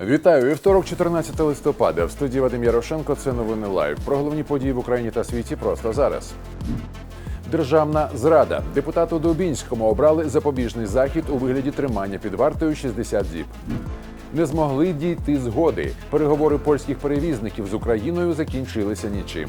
Вітаю вівторок, 14 листопада. В студії Вадим Ярошенко. Це новини лайв. Про головні події в Україні та світі просто зараз. Державна зрада. Депутату Дубінському обрали запобіжний захід у вигляді тримання під вартою 60 діб. Не змогли дійти згоди. Переговори польських перевізників з Україною закінчилися нічим.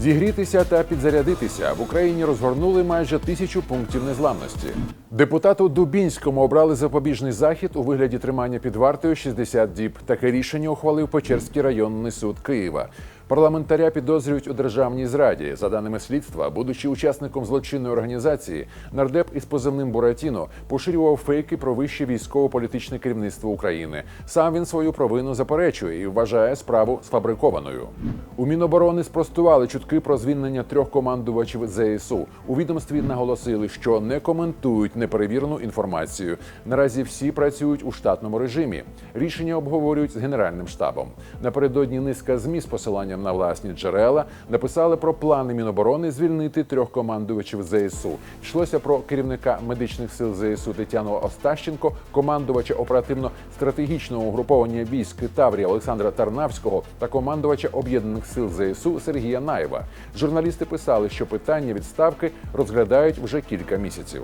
Зігрітися та підзарядитися в Україні розгорнули майже тисячу пунктів незламності. Депутату Дубінському обрали запобіжний захід у вигляді тримання під вартою 60 діб. Таке рішення ухвалив Печерський районний суд Києва. Парламентаря підозрюють у державній зраді. За даними слідства, будучи учасником злочинної організації, нардеп із позивним Буратіно поширював фейки про вище військово-політичне керівництво України. Сам він свою провину заперечує і вважає справу сфабрикованою. У Міноборони спростували чутки про звільнення трьох командувачів ЗСУ. У відомстві наголосили, що не коментують неперевірену інформацію. Наразі всі працюють у штатному режимі. Рішення обговорюють з генеральним штабом. Напередодні низка змі з посиланням на власні джерела написали про плани Міноборони звільнити трьох командувачів ЗСУ. Йшлося про керівника медичних сил ЗСУ Тетяну Остащенко, командувача оперативно-стратегічного угруповання військ Таврія Олександра Тарнавського та командувача об'єднаних сил ЗСУ Сергія Наєва. Журналісти писали, що питання відставки розглядають вже кілька місяців.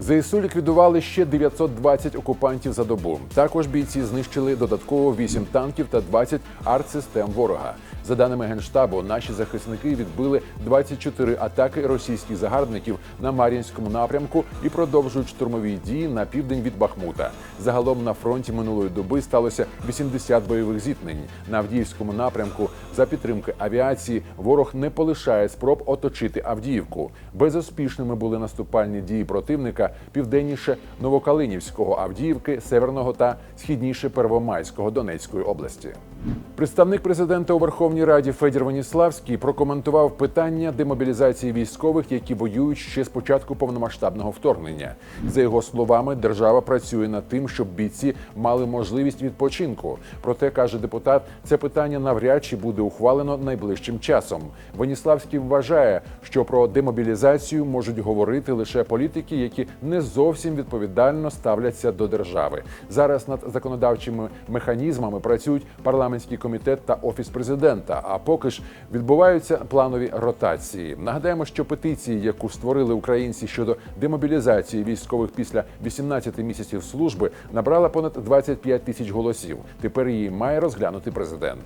ЗСУ ліквідували ще 920 окупантів за добу. Також бійці знищили додатково 8 танків та 20 артсистем ворога. За даними генштабу, наші захисники відбили 24 атаки російських загарбників на Мар'їнському напрямку і продовжують штурмові дії на південь від Бахмута. Загалом на фронті минулої доби сталося 80 бойових зіткнень. На Авдіївському напрямку за підтримки авіації ворог не полишає спроб оточити Авдіївку. Безуспішними були наступальні дії противника південніше Новокалинівського Авдіївки, Северного та східніше Первомайського Донецької області. Представник президента у Верховній Раді Федір Веніславський прокоментував питання демобілізації військових, які воюють ще з початку повномасштабного вторгнення. За його словами, держава працює над тим, щоб бійці мали можливість відпочинку. Проте каже депутат, це питання навряд чи буде ухвалено найближчим часом. Веніславський вважає, що про демобілізацію можуть говорити лише політики, які не зовсім відповідально ставляться до держави. Зараз над законодавчими механізмами працюють парламентський комітет та офіс президента. А поки ж відбуваються планові ротації. Нагадаємо, що петиції, яку створили українці щодо демобілізації військових після 18 місяців служби, набрала понад 25 тисяч голосів. Тепер її має розглянути президент.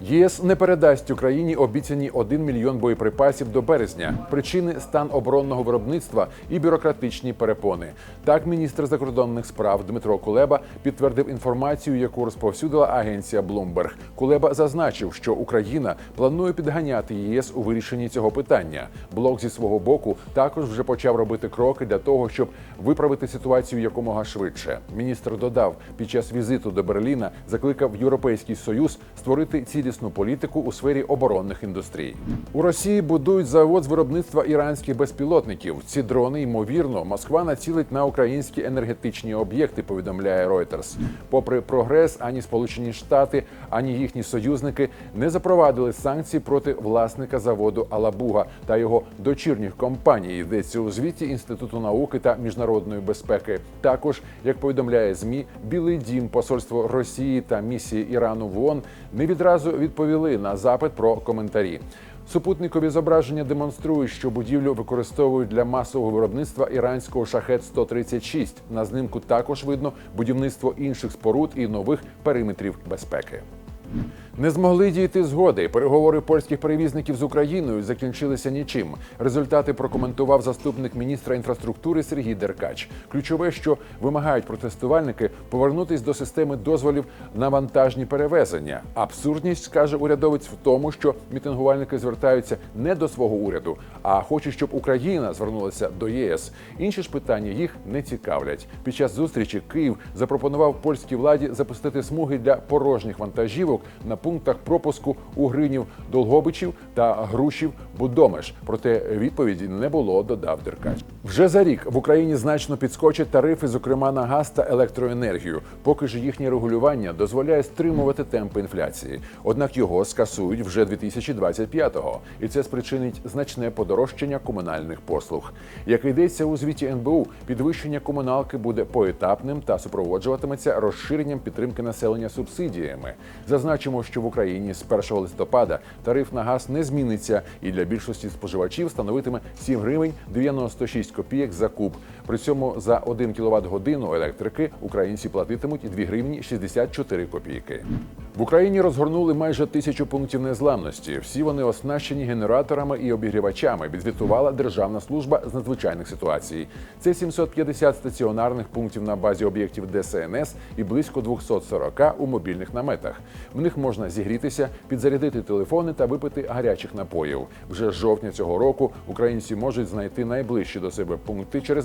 ЄС не передасть Україні обіцяні 1 мільйон боєприпасів до березня. Причини стан оборонного виробництва і бюрократичні перепони. Так, міністр закордонних справ Дмитро Кулеба підтвердив інформацію, яку розповсюдила агенція Bloomberg. Кулеба зазначив, що Україна планує підганяти ЄС у вирішенні цього питання. Блок зі свого боку також вже почав робити кроки для того, щоб виправити ситуацію якомога швидше. Міністр додав, під час візиту до Берліна закликав Європейський Союз створити цілісну політику у сфері оборонних індустрій. У Росії будують завод з виробництва іранських безпілотників. Ці дрони, ймовірно, Москва націлить на українські енергетичні об'єкти. Повідомляє Reuters. Попри прогрес, ані Сполучені Штати, ані їхні союзники не запровадили санкції проти власника заводу Алабуга та його дочірніх компаній. Йдеться у звіті Інституту науки та міжнародної безпеки. Також, як повідомляє змі, Білий Дім, посольство Росії та місії Ірану в ООН не відразу відповіли на запит про коментарі. Супутникові зображення демонструють, що будівлю використовують для масового виробництва іранського шахет 136 На знимку також видно будівництво інших споруд і нових периметрів безпеки. Не змогли дійти згоди. Переговори польських перевізників з Україною закінчилися нічим. Результати прокоментував заступник міністра інфраструктури Сергій Деркач. Ключове, що вимагають протестувальники повернутись до системи дозволів на вантажні перевезення. Абсурдність скаже урядовець в тому, що мітингувальники звертаються не до свого уряду, а хочуть, щоб Україна звернулася до ЄС. Інші ж питання їх не цікавлять. Під час зустрічі Київ запропонував польській владі запустити смуги для порожніх вантажівок на пунктах пропуску у Гринів Долгобичів та Грушів Будомеш. Проте відповіді не було, додав Деркач. Вже за рік в Україні значно підскочать тарифи, зокрема на газ та електроенергію. Поки ж їхнє регулювання дозволяє стримувати темпи інфляції. Однак його скасують вже 2025-го, і це спричинить значне подорожчання комунальних послуг. Як йдеться у звіті НБУ, підвищення комуналки буде поетапним та супроводжуватиметься розширенням підтримки населення субсидіями. Зазначимо, що в Україні з 1 листопада тариф на газ не зміниться і для більшості споживачів становитиме 7 гривень 96 копійок за куб. При цьому за 1 кВт годину електрики українці платитимуть 2 гривні 64 копійки. В Україні розгорнули майже тисячу пунктів незламності. Всі вони оснащені генераторами і обігрівачами. Відзвітувала Державна служба з надзвичайних ситуацій. Це 750 стаціонарних пунктів на базі об'єктів ДСНС і близько 240 у мобільних наметах. В них можна зігрітися, підзарядити телефони та випити гарячих напоїв. Вже з жовтня цього року українці можуть знайти найближчі до себе пункти через